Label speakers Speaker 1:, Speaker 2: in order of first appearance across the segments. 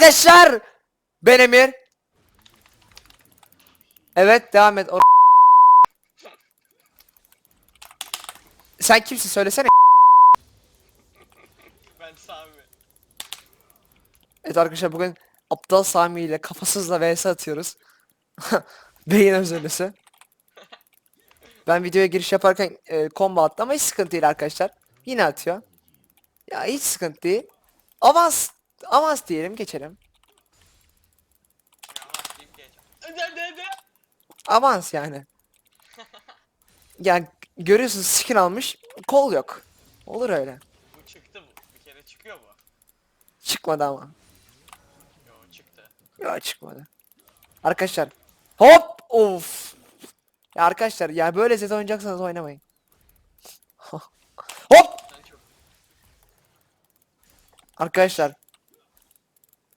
Speaker 1: arkadaşlar. Ben Emir. Evet devam et. Sen kimsin söylesene.
Speaker 2: Ben Sami.
Speaker 1: Evet arkadaşlar bugün aptal Sami ile kafasızla vs atıyoruz. Beyin özürlüsü. Ben videoya giriş yaparken e, combo attım ama hiç sıkıntı değil arkadaşlar. Yine atıyor. Ya hiç sıkıntı değil. Avans avans diyelim geçelim.
Speaker 2: Ya.
Speaker 1: Avans yani. Yani görüyorsunuz skin almış kol yok. Olur öyle.
Speaker 2: Bu çıktı bu. Bir kere çıkıyor bu.
Speaker 1: Çıkmadı ama.
Speaker 2: Yo çıktı.
Speaker 1: Yok çıkmadı. Arkadaşlar. Hop! Of! Ya arkadaşlar ya böyle zet oynayacaksanız oynamayın. Hop!
Speaker 2: Sen çok
Speaker 1: Arkadaşlar.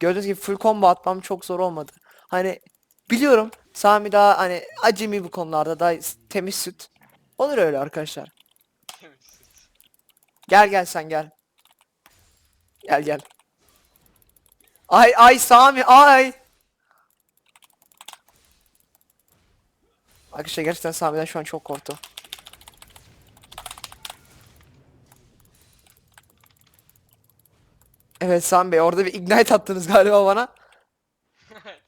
Speaker 1: Gördüğünüz gibi full combo atmam çok zor olmadı. Hani biliyorum Sami daha hani acemi bu konularda daha temiz süt. Olur öyle arkadaşlar. Gel gel sen gel. Gel gel. Ay ay Sami ay. Arkadaşlar gerçekten Sami'den şu an çok korktum. Evet Sami Bey orada bir ignite attınız galiba bana.
Speaker 2: Evet.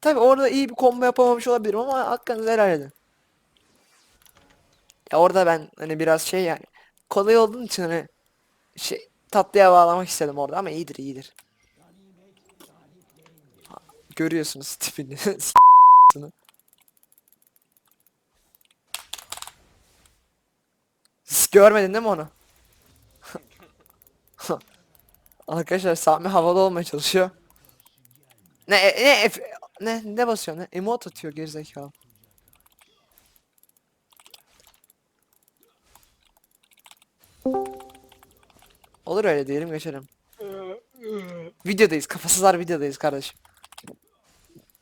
Speaker 1: Tabi orada iyi bir combo yapamamış olabilirim ama hakkınızı helal edin. Ya orada ben hani biraz şey yani kolay olduğun için hani şey tatlıya bağlamak istedim orada ama iyidir iyidir. Ha, Görüyorsunuz tipini. görmedin değil mi onu? Arkadaşlar Sami havalı olmaya çalışıyor. Ne ne F- ne ne basıyor ne emote atıyor gerizekalı. Olur öyle diyelim geçelim. Videodayız kafasızlar videodayız kardeşim.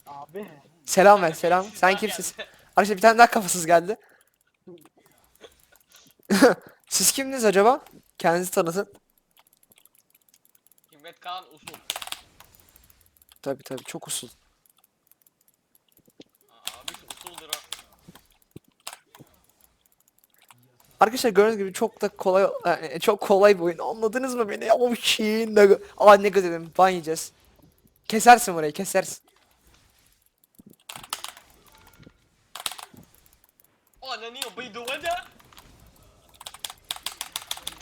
Speaker 3: Abi.
Speaker 1: Selam ver selam. Sen kimsin? Arkadaşlar bir tane daha kafasız geldi. Siz kimdiniz acaba? Kendinizi tanıtın.
Speaker 2: Himmet Kaan usul.
Speaker 1: Tabi tabi çok usul.
Speaker 2: Abi usuldur o.
Speaker 1: Arkadaşlar gördüğünüz gibi çok da kolay yani çok kolay bir oyun. Anladınız mı beni? Ama şeyin ne Aa ne dedim. Ban yiyeceğiz. Kesersin burayı kesersin.
Speaker 2: Ananı yapayım duvada.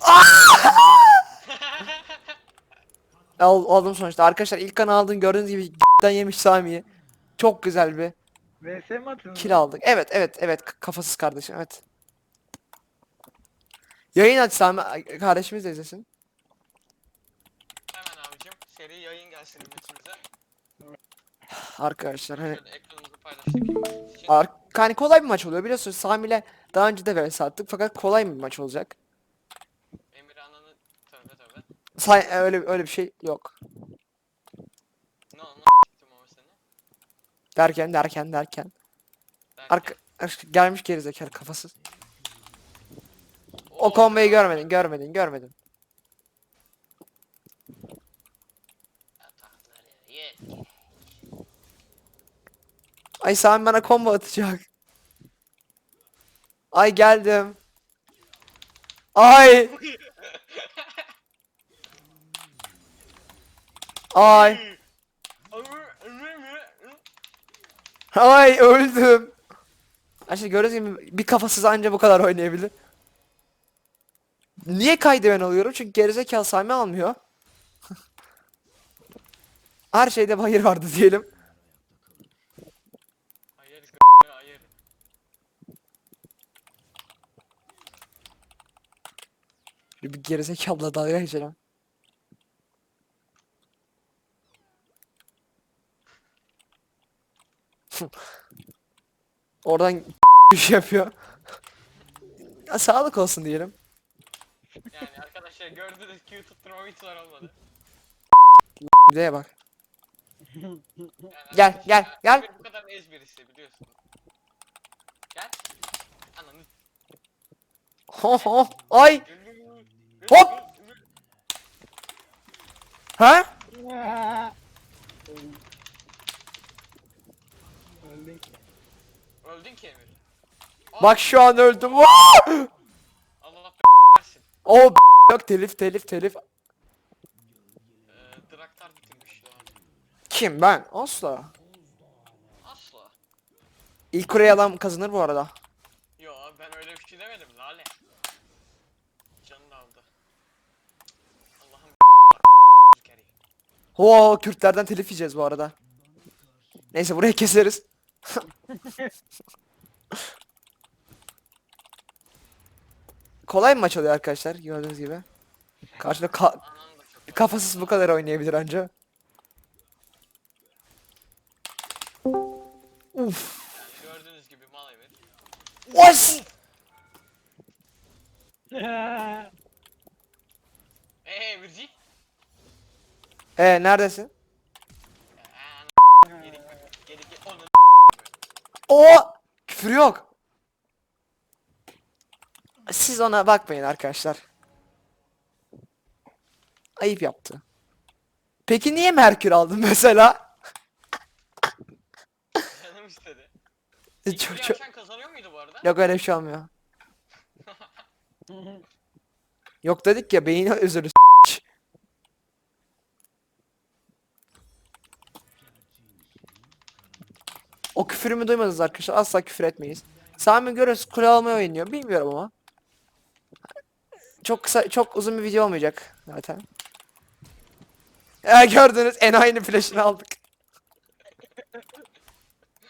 Speaker 1: Al, aldım sonuçta. Arkadaşlar ilk kan aldığın gördüğünüz gibi den yemiş Sami'yi. Çok güzel bir
Speaker 3: VS mi atıyorsun?
Speaker 1: kill aldık. Evet evet evet k- kafasız kardeşim evet. Yayın aç Sami kardeşimiz de izlesin.
Speaker 2: Hemen abicim seri yayın gelsin himmetimize.
Speaker 1: Arkadaşlar hani
Speaker 2: Şöyle ekranımızı paylaştık himmetimiz için.
Speaker 1: Ar hani kolay bir maç oluyor biliyorsunuz Sami ile daha önce de vs attık fakat kolay bir maç olacak.
Speaker 2: Emir ananı tövbe tövbe.
Speaker 1: Say öyle öyle bir şey yok.
Speaker 2: Ne seni.
Speaker 1: Derken derken derken. Arka, gelmiş gerizekalı kafasız. O komboyu görmedin görmedin görmedin. Ay Sami bana combo atacak. Ay geldim. Ay. Ay. Ay öldüm. Arkadaşlar gördüğünüz gibi bir kafasız anca bu kadar oynayabilir. Niye kaydı ben alıyorum? Çünkü gerizekalı Sami almıyor. Her şeyde hayır vardı diyelim.
Speaker 2: Hayır hayır.
Speaker 1: Bir gerizekalı dalga geçelim. Oradan bir şey yapıyor. Ya, sağlık olsun diyelim.
Speaker 2: Yani arkadaşlar gördünüz Q tutturmam hiç zor olmadı.
Speaker 1: Videoya bak.
Speaker 2: Yani
Speaker 1: Gel,
Speaker 2: arkadaşlar,
Speaker 1: gel, gel.
Speaker 2: Bu kadar ez birisi biliyorsun. Gel. Ananı.
Speaker 1: Ho ho. Ay. Hop. Ha?
Speaker 2: Öldün ki Emir. Aa,
Speaker 1: Bak şu an öldüm.
Speaker 2: Allah versin.
Speaker 1: O yok telif telif telif.
Speaker 2: Ee, Draktar bitirmiş ya.
Speaker 1: Kim ben? Asla.
Speaker 2: Asla.
Speaker 1: İlk kureyi alan kazanır bu arada.
Speaker 2: Yo ben öyle bir şey demedim lale. Canını aldı. Allah'ım kere.
Speaker 1: Oo Kürtlerden telif yiyeceğiz bu arada. Neyse burayı keseriz. Kolay mı maç oluyor arkadaşlar gördüğünüz gibi. Karşıda ka- kafasız bu kadar oynayabilir anca. Uf.
Speaker 2: gördüğünüz gibi mal Emir.
Speaker 1: What?
Speaker 2: Eee Emirci.
Speaker 1: Ee neredesin?
Speaker 2: Eee yedik mi? Yedik onu
Speaker 1: O küfür yok. Siz ona bakmayın arkadaşlar. Ayıp yaptı. Peki niye Merkür aldın mesela?
Speaker 2: canım istedi.
Speaker 1: Çok çok
Speaker 2: açan kazanıyor muydu bu arada?
Speaker 1: yok öyle bir şey olmuyor. Yok dedik ya beyin özürlü O küfürümü duymadınız arkadaşlar. Asla küfür etmeyiz. Sami görüyoruz kule almayı oynuyor. Bilmiyorum ama. Çok kısa, çok uzun bir video olmayacak zaten. Ya gördünüz en aynı flash'ını aldık.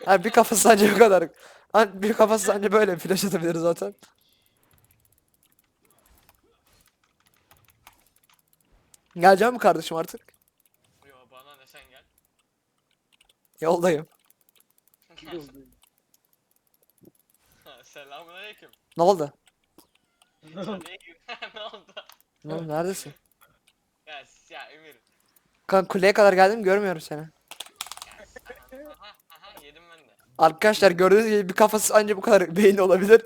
Speaker 1: Ha bir kafası sadece bu kadar. Bir kafası sadece böyle flash atabilir zaten. Geleceğim mi kardeşim artık?
Speaker 2: Yo bana ne sen gel.
Speaker 1: Yoldayım.
Speaker 2: Selamun aleyküm.
Speaker 1: Ne oldu?
Speaker 2: ne oldu?
Speaker 1: Ne oldu? Neredesin?
Speaker 2: Ya, ya Emir.
Speaker 1: Kan kuleye kadar geldim görmüyorum seni.
Speaker 2: Aha, aha yedim ben de.
Speaker 1: Arkadaşlar gördüğünüz gibi bir kafası anca bu kadar beyni olabilir.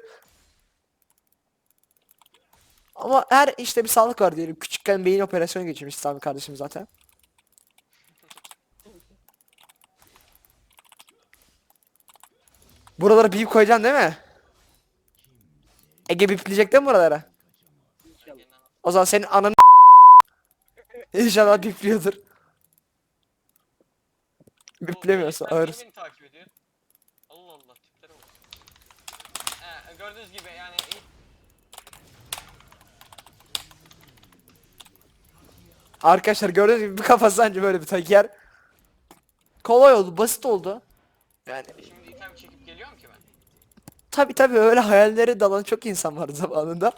Speaker 1: Ama her işte bir sağlık var diyelim. Küçükken beyin operasyonu geçirmiş Sami kardeşim zaten. Buralara bip koyacaksın değil mi? Ege bipleyecek değil mi buralara? O zaman senin ananı İnşallah bipliyordur. Biplemiyorsa ağırız.
Speaker 2: takip ediyor? Allah Allah tiplere bak. He, gördüğünüz gibi yani
Speaker 1: Arkadaşlar gördüğünüz gibi bir kafası anca böyle bir tek yer. Kolay oldu, basit oldu. Yani
Speaker 2: şimdi item çekip geliyorum ki ben.
Speaker 1: Tabi tabi öyle hayalleri dalan çok insan var zamanında.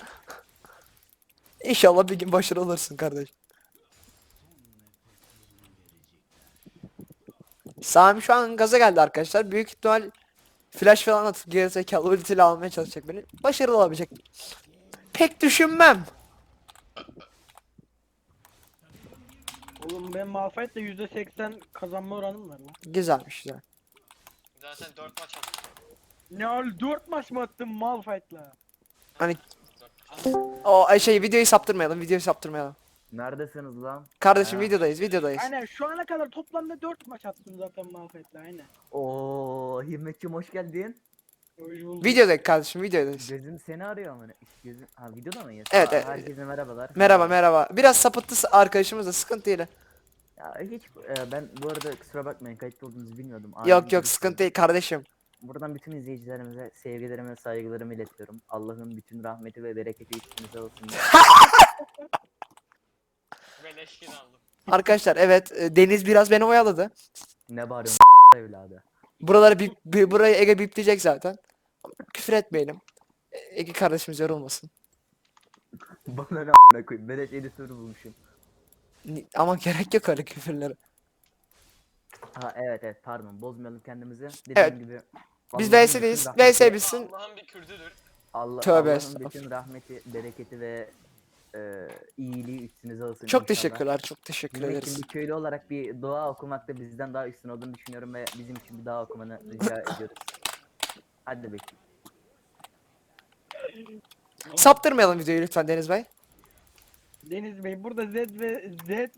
Speaker 1: İnşallah bir gün başarılı olursun kardeş. Sami şu an gaza geldi arkadaşlar. Büyük ihtimal flash falan atıp gerizekalı ultiyle almaya çalışacak beni. Başarılı olabilecek. Pek düşünmem.
Speaker 3: Oğlum ben Malphite'le %80 kazanma oranım var lan.
Speaker 1: Güzelmiş güzel.
Speaker 2: Zaten 4 maç attım.
Speaker 3: Ne al 4 maç mı attın Malphite'la?
Speaker 1: Hani
Speaker 2: Dört
Speaker 1: o ay şey videoyu saptırmayalım, videoyu saptırmayalım.
Speaker 4: Neredesiniz lan?
Speaker 1: Kardeşim
Speaker 4: Ha.
Speaker 1: videodayız, videodayız.
Speaker 3: Aynen şu ana kadar toplamda 4 maç attım zaten Malphite'la aynen.
Speaker 4: Oo, Himmetçim hoş geldin.
Speaker 3: Hoş bulduk.
Speaker 1: Videodayız kardeşim, videodayız.
Speaker 4: Gözüm seni arıyor ama. Gözüm... Ha videoda mıyız?
Speaker 1: Evet,
Speaker 4: Aa,
Speaker 1: evet.
Speaker 4: Herkese merhabalar.
Speaker 1: Merhaba merhaba. Biraz sapıttı arkadaşımız da sıkıntı değil.
Speaker 4: Ya hiç e, ben bu arada kusura bakmayın kayıtlı olduğunuzu bilmiyordum.
Speaker 1: Yok
Speaker 4: bir
Speaker 1: yok sıkıntı
Speaker 4: oldu.
Speaker 1: değil kardeşim.
Speaker 4: Buradan bütün izleyicilerimize sevgilerimi ve saygılarımı iletiyorum. Allah'ın bütün rahmeti ve bereketi üstünüze olsun.
Speaker 2: Beleşkin aldım.
Speaker 1: Arkadaşlar evet e, Deniz biraz beni oyaladı.
Speaker 4: ne bağırıyorsun evladı?
Speaker 1: Buraları bip, bi- burayı Ege bipleyecek zaten. Küfür etmeyelim. E, Ege kardeşimiz yorulmasın.
Speaker 4: Bana ne a**ına koyayım. Beleş editörü bulmuşum.
Speaker 1: Ni- Ama gerek yok öyle küfürlere.
Speaker 4: Ha evet evet pardon bozmayalım kendimizi. Dediğim
Speaker 1: Evet.
Speaker 4: gibi.
Speaker 1: Biz
Speaker 4: Allah'ın
Speaker 1: VS'deyiz.
Speaker 4: bütün rahmeti-
Speaker 1: VS bitsin.
Speaker 2: Allah'ın bir kürdüdür.
Speaker 4: Allah,
Speaker 1: Tövbe
Speaker 4: Allah'ın
Speaker 1: estağfurullah.
Speaker 4: bütün rahmeti, bereketi ve e, iyiliği üstünüze olsun
Speaker 1: Çok
Speaker 4: inşallah.
Speaker 1: teşekkürler, çok teşekkür
Speaker 4: Bizim
Speaker 1: ederiz.
Speaker 4: için bir köylü olarak bir dua okumak da bizden daha üstün olduğunu düşünüyorum ve bizim için bir dua okumanı rica ediyoruz. Hadi bakayım.
Speaker 1: Saptırmayalım videoyu lütfen Deniz Bey.
Speaker 3: Deniz Bey burada Z ve Z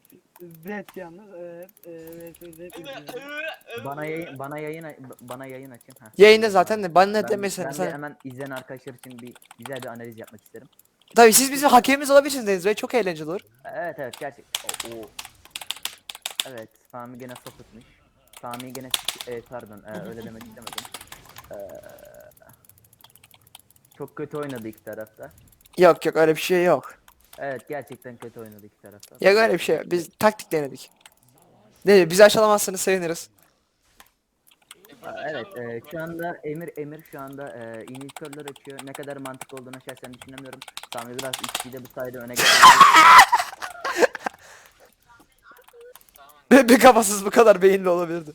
Speaker 3: Z yalnız. Evet, evet, Z izliyorum.
Speaker 4: Bana yayın bana yayın bana yayın açın. Heh.
Speaker 1: Yayında zaten de bana ne
Speaker 4: Ben,
Speaker 1: demesen
Speaker 4: ben de
Speaker 1: sen.
Speaker 4: hemen izleyen arkadaşlar için bir güzel bir analiz yapmak isterim.
Speaker 1: Tabii siz bizim hakemimiz olabilirsiniz Deniz Bey. Çok eğlenceli olur.
Speaker 4: Evet evet gerçek. O, o. Evet Sami gene sapıtmış. Sami gene e, pardon e, öyle demek istemedim. Ee, çok kötü oynadı iki tarafta.
Speaker 1: Yok yok öyle bir şey yok.
Speaker 4: Evet gerçekten kötü oynadı iki tarafta.
Speaker 1: Yok öyle bir şey yok. Biz taktik denedik. Ne bizi aşılamazsanız seviniriz.
Speaker 4: Aa, Evet e, şu anda Emir Emir şu anda e, inhibitörler açıyor. Ne kadar mantıklı olduğunu şahsen düşünemiyorum. Sami biraz XP'de bu sayede öne.
Speaker 2: Tamam.
Speaker 1: bir kafasız bu kadar beyinli olabilirdi.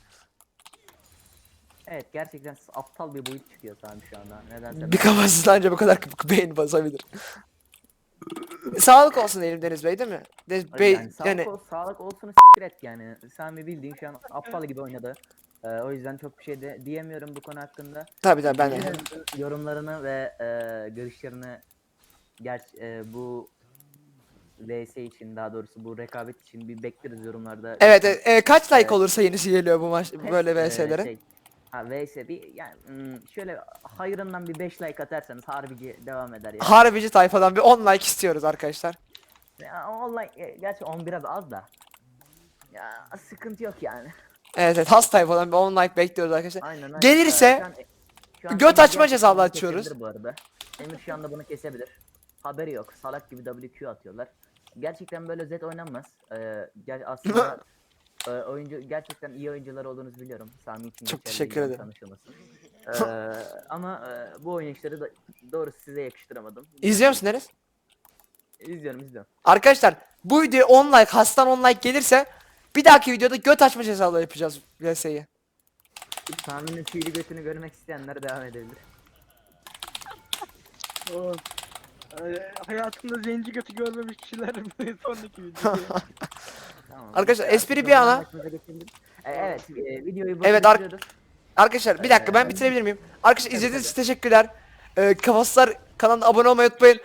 Speaker 4: evet gerçekten aptal bir boyut çıkıyor Sami şu anda. Nedense.
Speaker 1: Bir kafasız anca bu kadar beyin basabilir. Sağlık olsun diyelim Deniz Bey değil mi? Deniz Bey
Speaker 4: yani sağlık,
Speaker 1: yani
Speaker 4: ol- sağlık olsun et yani. Sami bildiğin şu an aptal gibi oynadı. Ee, o yüzden çok bir şey de diyemiyorum bu konu hakkında.
Speaker 1: tabii tabii ben de.
Speaker 4: Yorumlarını ve e, görüşlerini ger e, bu VS için daha doğrusu bu rekabet için bir bekleriz yorumlarda.
Speaker 1: Evet e, e, kaç like
Speaker 4: Evet.
Speaker 1: olursa yenisi geliyor bu maç böyle
Speaker 4: e,
Speaker 1: VS'lere.
Speaker 4: şey, ha VS bir yani hmm, şöyle hayırından bir 5 like atarsanız harbici devam eder ya.
Speaker 1: Harbici tayfadan bir 10 like istiyoruz arkadaşlar.
Speaker 4: ya online e, gerçi 10 biraz az da. Ya sıkıntı yok yani.
Speaker 1: Evet evet has tayfadan bir 10 like bekliyoruz arkadaşlar.
Speaker 4: Aynen, aynen.
Speaker 1: Gelirse,
Speaker 4: şu an- şu an
Speaker 1: göt açma cezalı açıyoruz.
Speaker 4: Bu arada. Emir şu anda bunu kesebilir. Haberi yok. Salak gibi WQ atıyorlar. Gerçekten böyle Z oynanmaz. Ee, aslında e, oyuncu gerçekten iyi oyuncular olduğunuzu biliyorum. Sami için
Speaker 1: Çok teşekkür ederim.
Speaker 4: anlaşılmasın. Ee, ama e, bu oynayışları da doğrusu size yakıştıramadım.
Speaker 1: İzliyor musun Deniz?
Speaker 4: İzliyorum izliyorum.
Speaker 1: Arkadaşlar bu video 10 like hastan 10 like gelirse bir dahaki videoda göt açma cezalı yapacağız VS'yi.
Speaker 4: Sami'nin sihirli götünü görmek isteyenler devam edebilir.
Speaker 3: O, e, hayatımda zenci götü görmemiş kişiler sonraki video.
Speaker 4: Tamam.
Speaker 1: Arkadaşlar, espri bir
Speaker 4: zaman
Speaker 1: ana.
Speaker 4: maçımıza geçebiliriz. Ee, evet e, videoyu burada
Speaker 1: Evet, ar-
Speaker 4: bitiriyoruz.
Speaker 1: Arkadaşlar bir dakika ben
Speaker 4: Ee,
Speaker 1: bitirebilir miyim? Arkadaşlar izlediğiniz için teşekkürler. Ee, Kafaslar kanalına abone olmayı unutmayın.